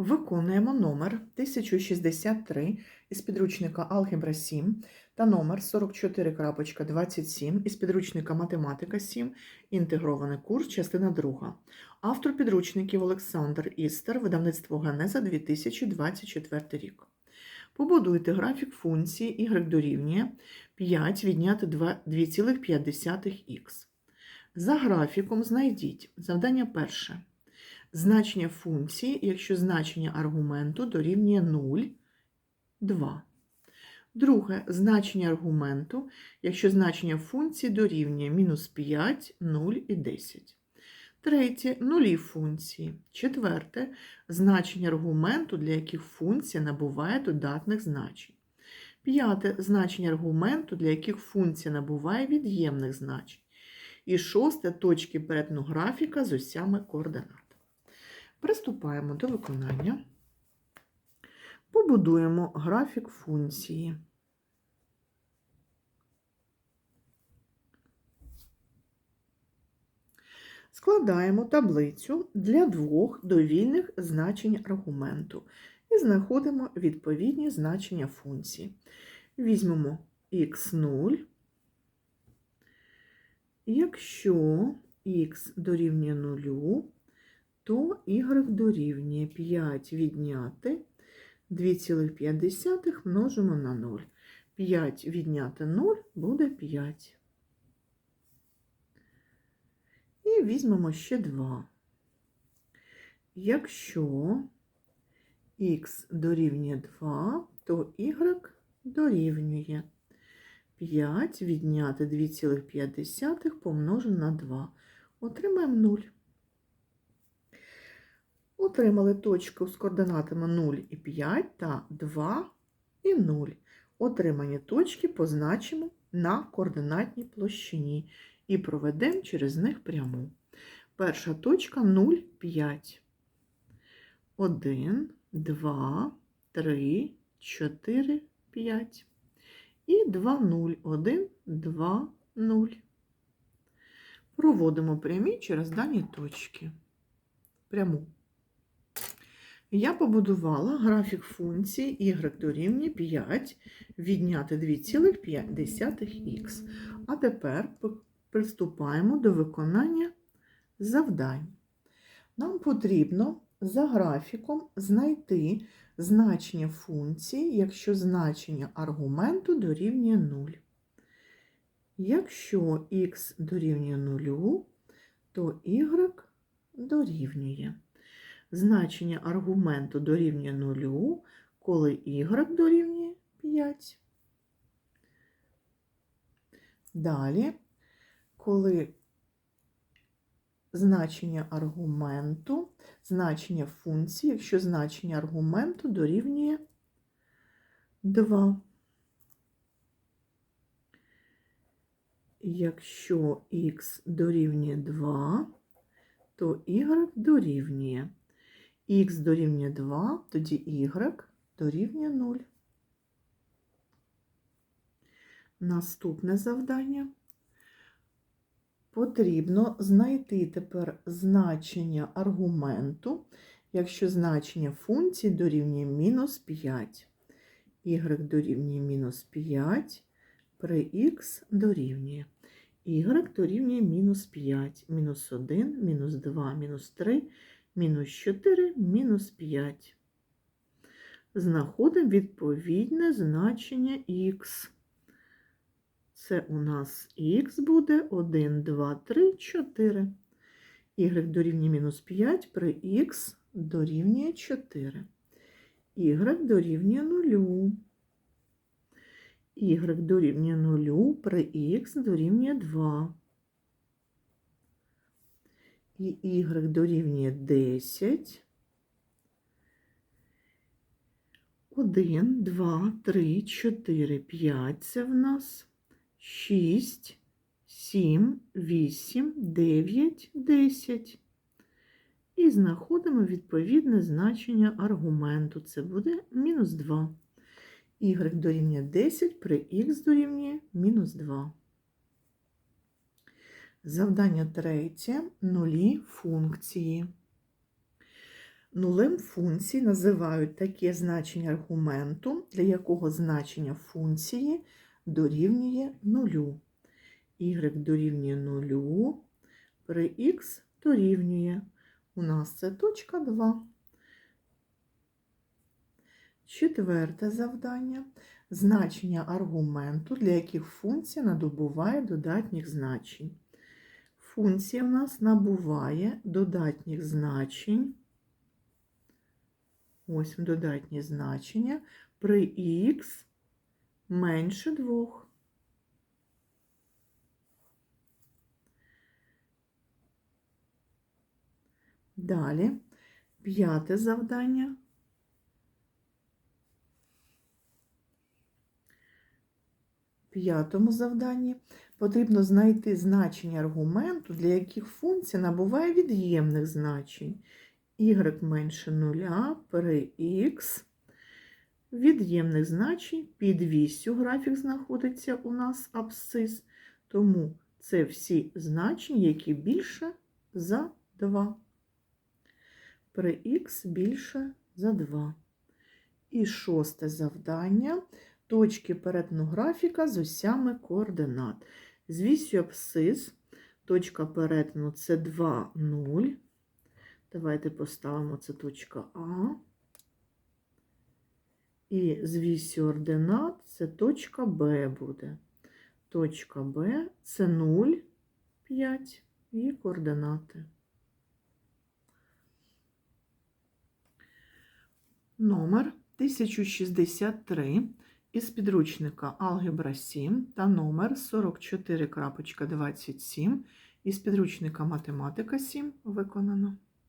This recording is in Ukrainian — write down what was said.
Виконуємо номер 1063 із підручника Алгебра 7 та номер 44.27 із підручника Математика 7, інтегрований курс, частина 2. Автор підручників Олександр Істер, видавництво Генеза 2024 рік. Побудуйте графік функції y дорівнює 5 відняти 2,5х. За графіком знайдіть завдання перше. Значення функції, якщо значення аргументу дорівнює 0, 2. Друге значення аргументу, якщо значення функції дорівнює мінус 5, 0 і 10. Третє нулі функції. Четверте значення аргументу, для яких функція набуває додатних значень. П'яте значення аргументу, для яких функція набуває від'ємних значень. І шосте точки перетину графіка з осями координат. Приступаємо до виконання. Побудуємо графік функції. Складаємо таблицю для двох довільних значень аргументу і знаходимо відповідні значення функції. Візьмемо х0. Якщо х дорівнює 0, то y дорівнює 5 відняти 2,5 множимо на 0. 5 відняти 0 буде 5. І візьмемо ще 2. Якщо х дорівнює 2, то y дорівнює 5 відняти 2,5 помножимо на 2. Отримаємо 0. Отримали точку з координатами 0 і 5 та 2 і 0. Отримані точки позначимо на координатній площині і проведемо через них пряму. Перша точка 0, 5. 1, 2, 3, 4, 5. І 2, 0, 1, 2, 0. Проводимо прямі через дані точки. Пряму. Я побудувала графік функції y дорівнює 5 відняти 2,5х. А тепер приступаємо до виконання завдань. Нам потрібно за графіком знайти значення функції, якщо значення аргументу дорівнює 0. Якщо х дорівнює 0, то y дорівнює значення аргументу дорівнює 0, коли y дорівнює 5. Далі, коли значення аргументу, значення функції, якщо значення аргументу дорівнює 2. Якщо х дорівнює 2, то y дорівнює х дорівнює 2, тоді y дорівнює 0. Наступне завдання. Потрібно знайти тепер значення аргументу, якщо значення функції дорівнює мінус 5. y дорівнює мінус 5, при х дорівнює. y дорівнює мінус 5, мінус 1, мінус 2, мінус 3, мінус 4, мінус 5. Знаходимо відповідне значення х. Це у нас х буде 1, 2, 3, 4. y дорівнює мінус 5 при х дорівнює 4. y дорівнює 0. y дорівнює 0 при х дорівнює 2 і y дорівнює 10. 1, 2, 3, 4, 5 це в нас 6, 7, 8, 9, 10. І знаходимо відповідне значення аргументу. Це буде мінус 2. Y дорівнює 10 при х дорівнює мінус 2. Завдання третє нулі функції. Нулем функції називають таке значення аргументу, для якого значення функції дорівнює нулю. y дорівнює нулю, при х дорівнює. У нас це точка 2. Четверте завдання. Значення аргументу, для яких функція надобуває додатніх значень. Функція в нас набуває додатніх значень. Ось додатні значення при х менше 2. Далі п'яте завдання. П'ятому завданні потрібно знайти значення аргументу, для яких функція набуває від'ємних значень. y менше 0 при х. Від'ємних значень під вісю графік знаходиться у нас абсцис, тому це всі значення, які більше за 2. При х більше за 2. І шосте завдання точки перетину графіка з осями координат. З вісю абсцис, точка перетину це 2, 0. Давайте поставимо це точка А. І з вісю ординат це точка Б буде. Точка Б це 0, 5 і координати. Номер 1063 із підручника Алгебра 7 та номер 44.27 із підручника Математика 7 виконано.